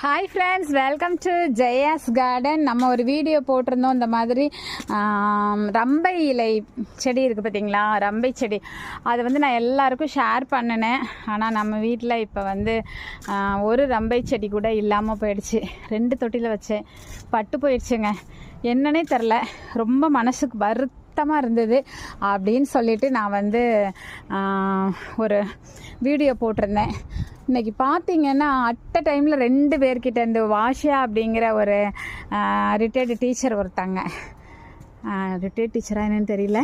Hi friends welcome to Jaya's garden நம்ம ஒரு video போட்டிருந்தோம் இந்த மாதிரி ரம்பை இலை செடி இருக்குது பார்த்தீங்களா ரம்பை செடி. அதை வந்து நான் எல்லாருக்கும் ஷேர் பண்ணினேன். ஆனால் நம்ம வீட்டில் இப்போ வந்து ஒரு ரம்பை செடி கூட இல்லாமல் போயிடுச்சு. ரெண்டு தொட்டியில் வச்சேன். பட்டு போயிடுச்சுங்க. என்னன்னே தெரில ரொம்ப மனசுக்கு வருத்தமாக இருந்தது அப்படின்னு சொல்லிட்டு நான் வந்து ஒரு வீடியோ போட்டிருந்தேன். இன்னைக்கு பார்த்தீங்கன்னா அட்ட டைமில் ரெண்டு பேர்கிட்ட இந்த வாஷா அப்படிங்கிற ஒரு ரிட்டையர்டு டீச்சர் ஒருத்தாங்க. ரிட்டையர்ட் டீச்சராக என்னன்னு தெரியல.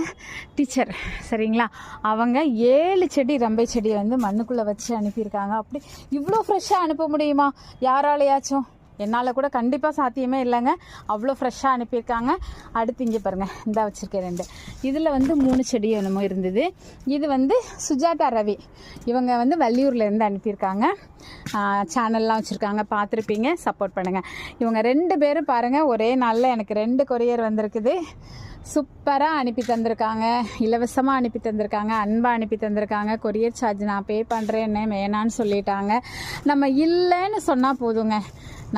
டீச்சர் சரிங்களா? அவங்க ஏழு செடி ரம்பை செடியை வந்து மண்ணுக்குள்ளே வச்சு அனுப்பியிருக்காங்க. அப்படி இவ்வளோ ஃப்ரெஷ்ஷாக அனுப்ப முடியுமா? யாராலையாச்சும்? என்னால் கூட கண்டிப்பாக சாத்தியமே இல்லைங்க. அவ்வளோ ஃப்ரெஷ்ஷாக அனுப்பியிருக்காங்க. அடுத்து இங்கே பாருங்கள் இந்த வச்சுருக்கேன் ரெண்டு. இதில் வந்து மூணு செடி என்னமோ இருந்தது. இது வந்து சுஜாதா ரவி. இவங்க வந்து வள்ளியூர்லேருந்து அனுப்பியிருக்காங்க. சேனல்லாம் வச்சுருக்காங்க. பார்த்துருப்பீங்க. சப்போர்ட் பண்ணுங்கள் இவங்க ரெண்டு பேரும் பாருங்கள் ஒரே நாளில் எனக்கு ரெண்டு கொரியர் வந்திருக்குது. சூப்பராக அனுப்பி தந்திருக்காங்க. இலவசமாக அனுப்பி தந்திருக்காங்க. அன்பாக அனுப்பி தந்திருக்காங்க. கொரியர் சார்ஜ் நான் பே பண்ணுறேன்னு வேணான்னு சொல்லிட்டாங்க. நம்ம இல்லைன்னு சொன்னால் போதுங்க.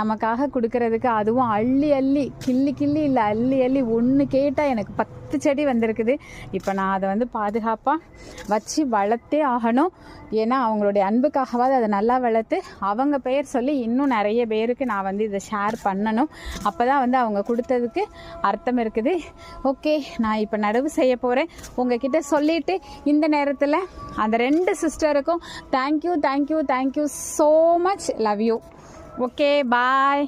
நமக்காக கொடுக்கறதுக்கு அதுவும் அள்ளி அள்ளி கிள்ளி கிள்ளி இல்லை அள்ளி அள்ளி ஒன்று கேட்டால் எனக்கு பத்து செடி வந்திருக்குது. இப்போ நான் அதை வந்து பாதுகாப்பாக வச்சு வளர்த்தே ஆகணும். ஏன்னா அவங்களுடைய அன்புக்காகவாது அதை நல்லா வளர்த்து அவங்க பெயர் சொல்லி இன்னும் நிறைய பேருக்கு நான் வந்து இதை ஷேர் பண்ணணும். அப்போ தான் வந்து அவங்க கொடுத்ததுக்கு அர்த்தம் இருக்குது. ஓகே நான் இப்போ நடவு செய்ய போகிறேன் உங்ககிட்ட சொல்லிட்டு இந்த நேரத்தில் அந்த ரெண்டு சிஸ்டருக்கும் thank you thank you thank you so much love you okay bye